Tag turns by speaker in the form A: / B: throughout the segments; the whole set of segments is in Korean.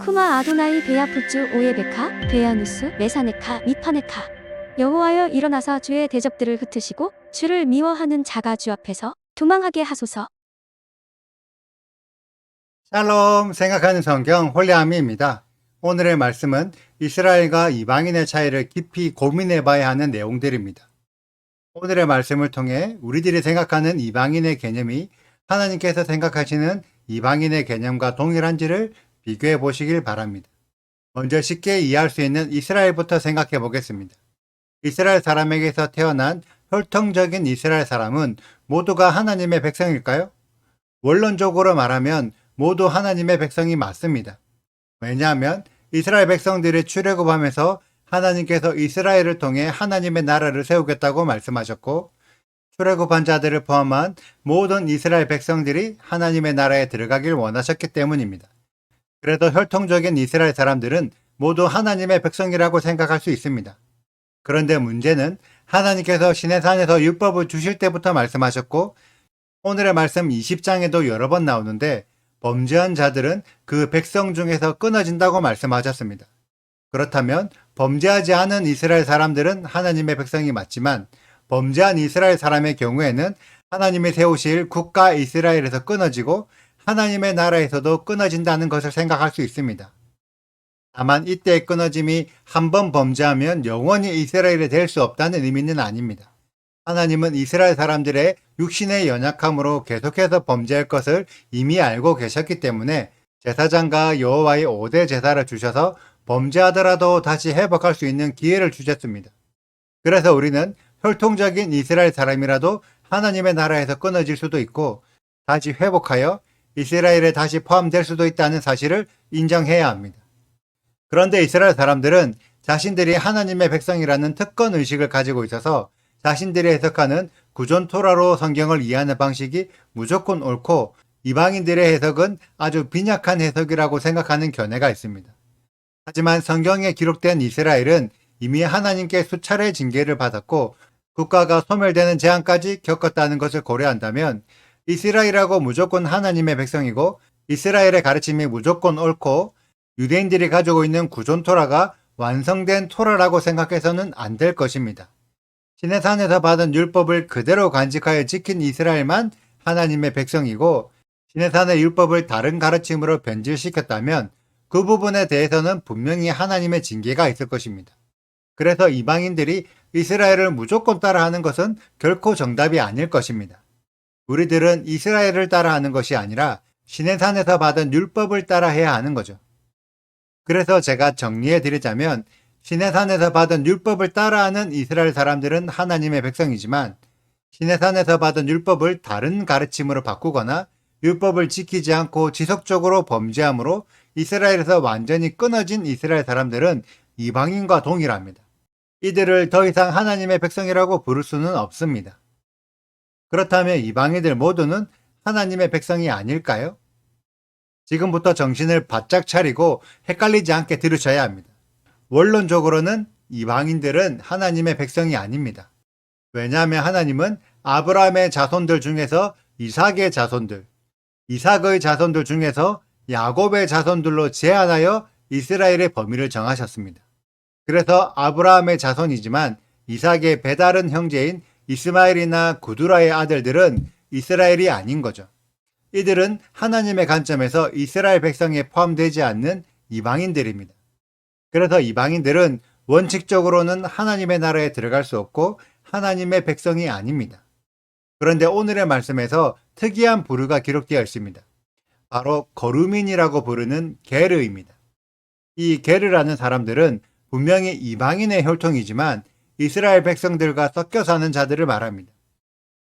A: 쿠마 아도나이 베야푸츠 오예베카 베야누스 메사네카 미파네카 여호와여 일어나사 주의 대적들을 흩으시고 주를 미워하는 자가 주 앞에서 도망하게 하소서
B: 샬롬 생각하는 성경 홀리아미입니다. 오늘의 말씀은 이스라엘과 이방인의 차이를 깊이 고민해 봐야 하는 내용들입니다. 오늘의 말씀을 통해 우리들이 생각하는 이방인의 개념이 하나님께서 생각하시는 이방인의 개념과 동일한지를 비교해 보시길 바랍니다. 먼저 쉽게 이해할 수 있는 이스라엘부터 생각해 보겠습니다. 이스라엘 사람에게서 태어난 혈통적인 이스라엘 사람은 모두가 하나님의 백성일까요? 원론적으로 말하면 모두 하나님의 백성이 맞습니다. 왜냐하면 이스라엘 백성들이 출애굽하면서 하나님께서 이스라엘을 통해 하나님의 나라를 세우겠다고 말씀하셨고 출애굽한 자들을 포함한 모든 이스라엘 백성들이 하나님의 나라에 들어가길 원하셨기 때문입니다. 그래도 혈통적인 이스라엘 사람들은 모두 하나님의 백성이라고 생각할 수 있습니다. 그런데 문제는 하나님께서 시내산에서 율법을 주실 때부터 말씀하셨고 오늘의 말씀 20장에도 여러 번 나오는데 범죄한 자들은 그 백성 중에서 끊어진다고 말씀하셨습니다. 그렇다면 범죄하지 않은 이스라엘 사람들은 하나님의 백성이 맞지만 범죄한 이스라엘 사람의 경우에는 하나님이 세우실 국가 이스라엘에서 끊어지고 하나님의 나라에서도 끊어진다는 것을 생각할 수 있습니다. 다만 이때의 끊어짐이 한 번 범죄하면 영원히 이스라엘이 될 수 없다는 의미는 아닙니다. 하나님은 이스라엘 사람들의 육신의 연약함으로 계속해서 범죄할 것을 이미 알고 계셨기 때문에 제사장과 여호와의 5대 제사를 주셔서 범죄하더라도 다시 회복할 수 있는 기회를 주셨습니다. 그래서 우리는 혈통적인 이스라엘 사람이라도 하나님의 나라에서 끊어질 수도 있고 다시 회복하여 이스라엘에 다시 포함될 수도 있다는 사실을 인정해야 합니다. 그런데 이스라엘 사람들은 자신들이 하나님의 백성이라는 특권 의식을 가지고 있어서 자신들이 해석하는 구존 토라로 성경을 이해하는 방식이 무조건 옳고 이방인들의 해석은 아주 빈약한 해석이라고 생각하는 견해가 있습니다. 하지만 성경에 기록된 이스라엘은 이미 하나님께 수차례 징계를 받았고 국가가 소멸되는 재앙까지 겪었다는 것을 고려한다면 이스라엘하고 무조건 하나님의 백성이고 이스라엘의 가르침이 무조건 옳고 유대인들이 가지고 있는 구존 토라가 완성된 토라라고 생각해서는 안 될 것입니다. 시내산에서 받은 율법을 그대로 간직하여 지킨 이스라엘만 하나님의 백성이고 시내산의 율법을 다른 가르침으로 변질시켰다면 그 부분에 대해서는 분명히 하나님의 징계가 있을 것입니다. 그래서 이방인들이 이스라엘을 무조건 따라하는 것은 결코 정답이 아닐 것입니다. 우리들은 이스라엘을 따라 하는 것이 아니라 시내산에서 받은 율법을 따라 해야 하는 거죠. 그래서 제가 정리해 드리자면 시내산에서 받은 율법을 따라하는 이스라엘 사람들은 하나님의 백성이지만 시내산에서 받은 율법을 다른 가르침으로 바꾸거나 율법을 지키지 않고 지속적으로 범죄함으로 이스라엘에서 완전히 끊어진 이스라엘 사람들은 이방인과 동일합니다. 이들을 더 이상 하나님의 백성이라고 부를 수는 없습니다. 그렇다면 이방인들 모두는 하나님의 백성이 아닐까요? 지금부터 정신을 바짝 차리고 헷갈리지 않게 들으셔야 합니다. 원론적으로는 이방인들은 하나님의 백성이 아닙니다. 왜냐하면 하나님은 아브라함의 자손들 중에서 이삭의 자손들, 이삭의 자손들 중에서 야곱의 자손들로 제한하여 이스라엘의 범위를 정하셨습니다. 그래서 아브라함의 자손이지만 이삭의 배다른 형제인 이스마엘이나 구두라의 아들들은 이스라엘이 아닌 거죠. 이들은 하나님의 관점에서 이스라엘 백성에 포함되지 않는 이방인들입니다. 그래서 이방인들은 원칙적으로는 하나님의 나라에 들어갈 수 없고 하나님의 백성이 아닙니다. 그런데 오늘의 말씀에서 특이한 부류가 기록되어 있습니다. 바로 거루민이라고 부르는 게르입니다. 이 게르라는 사람들은 분명히 이방인의 혈통이지만 이스라엘 백성들과 섞여 사는 자들을 말합니다.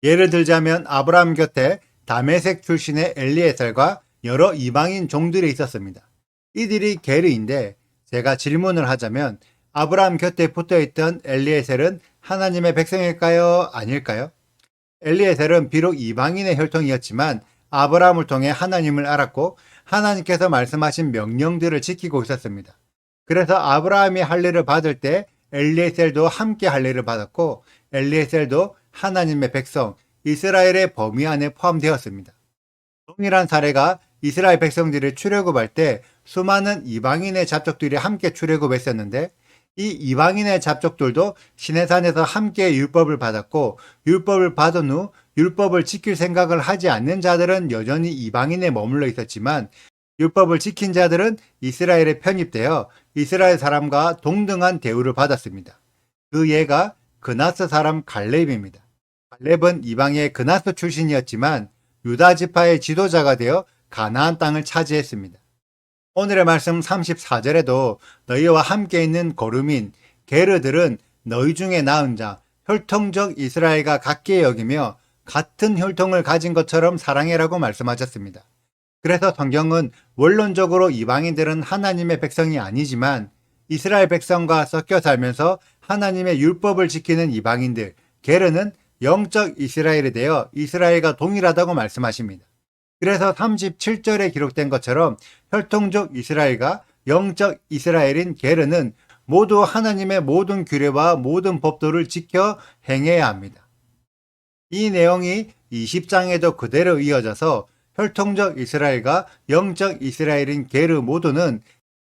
B: 예를 들자면 아브라함 곁에 다메색 출신의 엘리에셀과 여러 이방인 종들이 있었습니다. 이들이 게르인데 제가 질문을 하자면 아브라함 곁에 붙어 있던 엘리에셀은 하나님의 백성일까요? 아닐까요? 엘리에셀은 비록 이방인의 혈통이었지만 아브라함을 통해 하나님을 알았고 하나님께서 말씀하신 명령들을 지키고 있었습니다. 그래서 아브라함이 할례를 받을 때 엘리에셀도 함께 할례를 받았고 엘리에셀도 하나님의 백성 이스라엘의 범위 안에 포함되었습니다. 동일한 사례가 이스라엘 백성들이 출애굽할 때 수많은 이방인의 잡족들이 함께 출애굽했었는데 이 이방인의 잡족들도 시내산에서 함께 율법을 받았고 율법을 받은 후 율법을 지킬 생각을 하지 않는 자들은 여전히 이방인에 머물러 있었지만 율법을 지킨 자들은 이스라엘에 편입되어 이스라엘 사람과 동등한 대우를 받았습니다. 그 예가 그나스 사람 갈렙입니다. 갈렙은 이방의 그나스 출신이었지만 유다 지파의 지도자가 되어 가나안 땅을 차지했습니다. 오늘의 말씀 34절에도 너희와 함께 있는 거루민 게르들은 너희 중에 나은 자 혈통적 이스라엘과 같게 여기며 같은 혈통을 가진 것처럼 사랑해라고 말씀하셨습니다. 그래서 성경은 원론적으로 이방인들은 하나님의 백성이 아니지만 이스라엘 백성과 섞여 살면서 하나님의 율법을 지키는 이방인들, 게르는 영적 이스라엘에 대해 이스라엘과 동일하다고 말씀하십니다. 그래서 37절에 기록된 것처럼 혈통적 이스라엘과 영적 이스라엘인 게르는 모두 하나님의 모든 규례와 모든 법도를 지켜 행해야 합니다. 이 내용이 20장에도 그대로 이어져서 혈통적 이스라엘과 영적 이스라엘인 게르 모두는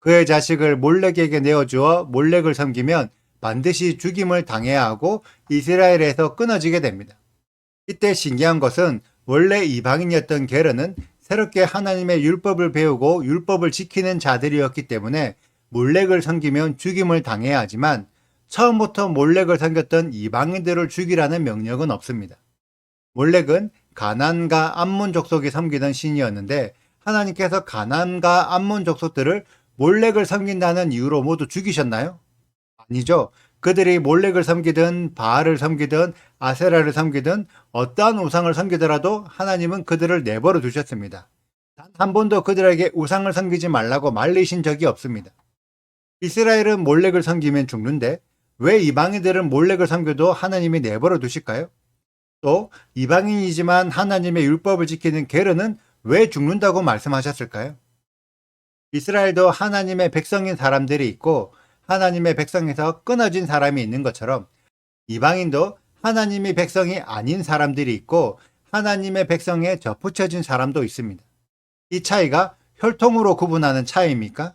B: 그의 자식을 몰렉에게 내어주어 몰렉을 섬기면 반드시 죽임을 당해야 하고 이스라엘에서 끊어지게 됩니다. 이때 신기한 것은 원래 이방인이었던 게르는 새롭게 하나님의 율법을 배우고 율법을 지키는 자들이었기 때문에 몰렉을 섬기면 죽임을 당해야 하지만 처음부터 몰렉을 섬겼던 이방인들을 죽이라는 명령은 없습니다. 몰렉은 가난과 암몬 족속이 섬기던 신이었는데 하나님께서 가난과 암몬 족속들을 몰렉을 섬긴다는 이유로 모두 죽이셨나요? 아니죠. 그들이 몰렉을 섬기든 바알을 섬기든 아세라를 섬기든 어떠한 우상을 섬기더라도 하나님은 그들을 내버려 두셨습니다. 단 한 번도 그들에게 우상을 섬기지 말라고 말리신 적이 없습니다. 이스라엘은 몰렉을 섬기면 죽는데 왜 이방인들은 몰렉을 섬겨도 하나님이 내버려 두실까요? 또 이방인이지만 하나님의 율법을 지키는 게르는 왜 죽는다고 말씀하셨을까요? 이스라엘도 하나님의 백성인 사람들이 있고 하나님의 백성에서 끊어진 사람이 있는 것처럼 이방인도 하나님의 백성이 아닌 사람들이 있고 하나님의 백성에 접붙여진 사람도 있습니다. 이 차이가 혈통으로 구분하는 차이입니까?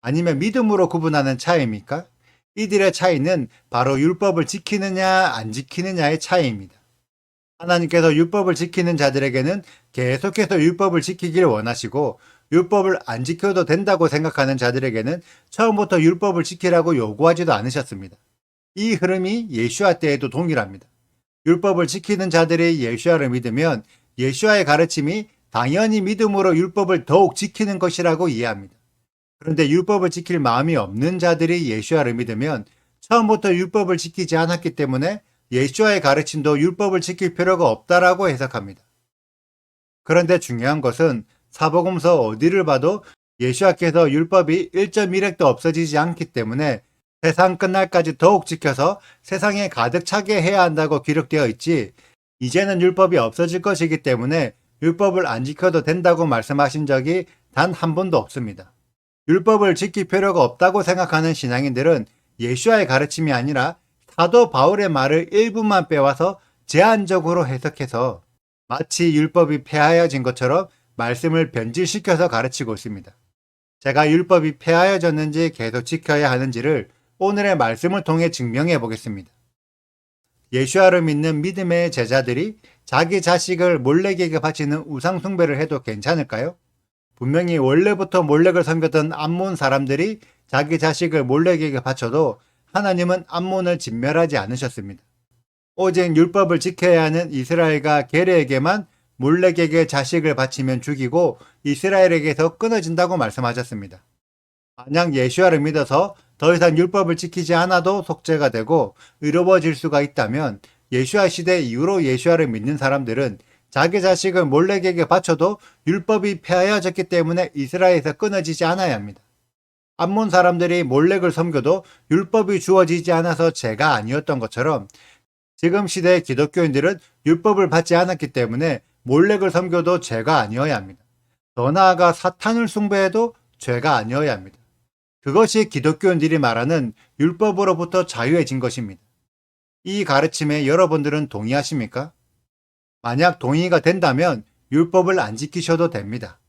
B: 아니면 믿음으로 구분하는 차이입니까? 이들의 차이는 바로 율법을 지키느냐 안 지키느냐의 차이입니다. 하나님께서 율법을 지키는 자들에게는 계속해서 율법을 지키길 원하시고 율법을 안 지켜도 된다고 생각하는 자들에게는 처음부터 율법을 지키라고 요구하지도 않으셨습니다. 이 흐름이 예수아 때에도 동일합니다. 율법을 지키는 자들이 예수아를 믿으면 예수아의 가르침이 당연히 믿음으로 율법을 더욱 지키는 것이라고 이해합니다. 그런데 율법을 지킬 마음이 없는 자들이 예수아를 믿으면 처음부터 율법을 지키지 않았기 때문에 예수아의 가르침도 율법을 지킬 필요가 없다라고 해석합니다. 그런데 중요한 것은 사복음서 어디를 봐도 예수아께서 율법이 1.1획도 없어지지 않기 때문에 세상 끝날까지 더욱 지켜서 세상에 가득 차게 해야 한다고 기록되어 있지 이제는 율법이 없어질 것이기 때문에 율법을 안 지켜도 된다고 말씀하신 적이 단 한 번도 없습니다. 율법을 지킬 필요가 없다고 생각하는 신앙인들은 예수아의 가르침이 아니라 사도 바울의 말을 일부만 빼와서 제한적으로 해석해서 마치 율법이 폐하여진 것처럼 말씀을 변질시켜서 가르치고 있습니다. 제가 율법이 폐하여졌는지 계속 지켜야 하는지를 오늘의 말씀을 통해 증명해 보겠습니다. 예수아를 믿는 믿음의 제자들이 자기 자식을 몰렉에게 바치는 우상숭배를 해도 괜찮을까요? 분명히 원래부터 몰렉을 섬겼던 암몬 사람들이 자기 자식을 몰렉에게 바쳐도 하나님은 암몬을 진멸하지 않으셨습니다. 오직 율법을 지켜야 하는 이스라엘과 게레에게만 몰렉에게 자식을 바치면 죽이고 이스라엘에게서 끊어진다고 말씀하셨습니다. 만약 예수아를 믿어서 더 이상 율법을 지키지 않아도 속죄가 되고 의로워질 수가 있다면 예수아 시대 이후로 예수아를 믿는 사람들은 자기 자식을 몰렉에게 바쳐도 율법이 폐하여졌기 때문에 이스라엘에서 끊어지지 않아야 합니다. 암몬 사람들이 몰렉을 섬겨도 율법이 주어지지 않아서 죄가 아니었던 것처럼 지금 시대의 기독교인들은 율법을 받지 않았기 때문에 몰렉을 섬겨도 죄가 아니어야 합니다. 더 나아가 사탄을 숭배해도 죄가 아니어야 합니다. 그것이 기독교인들이 말하는 율법으로부터 자유해진 것입니다. 이 가르침에 여러분들은 동의하십니까? 만약 동의가 된다면 율법을 안 지키셔도 됩니다.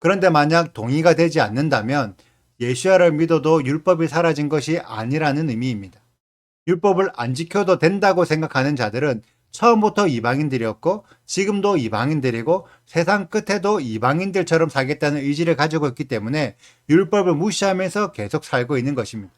B: 그런데 만약 동의가 되지 않는다면 예수야를 믿어도 율법이 사라진 것이 아니라는 의미입니다. 율법을 안 지켜도 된다고 생각하는 자들은 처음부터 이방인들이었고 지금도 이방인들이고 세상 끝에도 이방인들처럼 살겠다는 의지를 가지고 있기 때문에 율법을 무시하면서 계속 살고 있는 것입니다.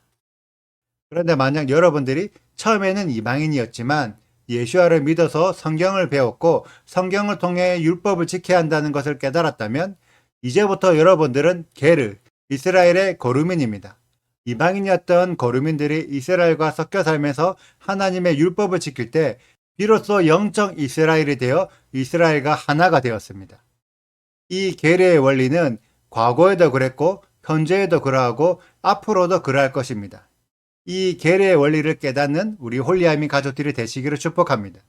B: 그런데 만약 여러분들이 처음에는 이방인이었지만 예수와를 믿어서 성경을 배웠고 성경을 통해 율법을 지켜야 한다는 것을 깨달았다면 이제부터 여러분들은 게르, 이스라엘의 거루민입니다. 이방인이었던 거루민들이 이스라엘과 섞여 살면서 하나님의 율법을 지킬 때 비로소 영적 이스라엘이 되어 이스라엘과 하나가 되었습니다. 이 계례의 원리는 과거에도 그랬고 현재에도 그러하고 앞으로도 그러할 것입니다. 이 계례의 원리를 깨닫는 우리 홀리아미 가족들이 되시기를 축복합니다.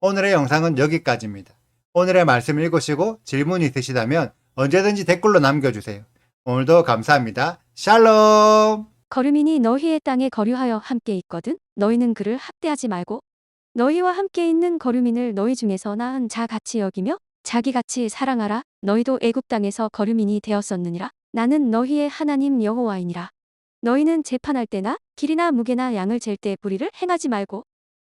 B: 오늘의 영상은 여기까지입니다. 오늘의 말씀 읽으시고 질문 있으시다면 언제든지 댓글로 남겨주세요. 오늘도 감사합니다. 샬롬!
A: 거류민이 너희의 땅에 거류하여 함께 있거든? 너희는 그를 학대하지 말고 너희와 함께 있는 거류민을 너희 중에서 나은 자 같이 여기며 자기같이 사랑하라. 너희도 애굽 땅에서 거류민이 되었었느니라. 나는 너희의 하나님 여호와이니라. 너희는 재판할 때나 길이나 무게나 양을 잴 때 불의를 행하지 말고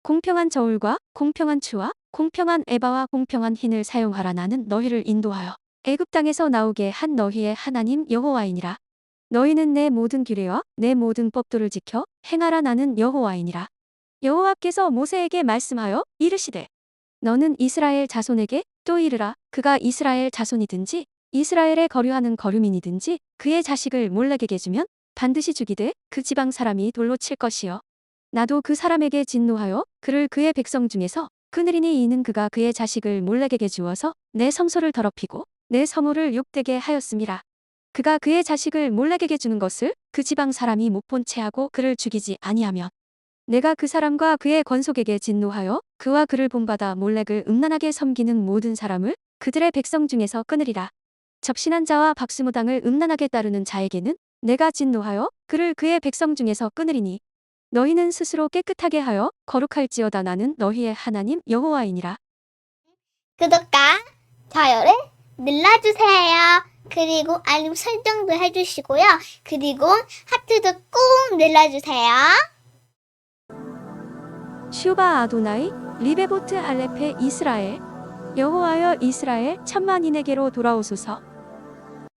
A: 공평한 저울과 공평한 추와 공평한 에바와 공평한 흰을 사용하라. 나는 너희를 인도하여 애굽 땅에서 나오게 한 너희의 하나님 여호와이니라. 너희는 내 모든 규례와 내 모든 법도를 지켜 행하라 나는 여호와이니라. 여호와께서 모세에게 말씀하여 이르시되 너는 이스라엘 자손에게 또 이르라. 그가 이스라엘 자손이든지 이스라엘에 거류하는 거류민이든지 그의 자식을 몰락에게 주면 반드시 죽이되 그 지방 사람이 돌로 칠 것이요. 나도 그 사람에게 진노하여 그를 그의 백성 중에서 그늘이니 이는 그가 그의 자식을 몰락에게 주어서 내 성소를 더럽히고 내 성호를 욕되게 하였음이라 그가 그의 자식을 몰락에게 주는 것을 그 지방 사람이 못 본 채 하고 그를 죽이지 아니하면 내가 그 사람과 그의 권속에게 진노하여 그와 그를 본받아 몰락을 음란하게 섬기는 모든 사람을 그들의 백성 중에서 끊으리라. 접신한 자와 박수무당을 음란하게 따르는 자에게는 내가 진노하여 그를 그의 백성 중에서 끊으리니 너희는 스스로 깨끗하게 하여 거룩할지어다 나는 너희의 하나님 여호와이니라.
C: 구독과 좋아요를 눌러주세요. 그리고 알림 설정도 해주시고요. 그리고 하트도 꼭 눌러주세요.
A: 슈바 아도나이 리베보트 할레페 이스라엘 여호와여 이스라엘 천만인에게로 돌아오소서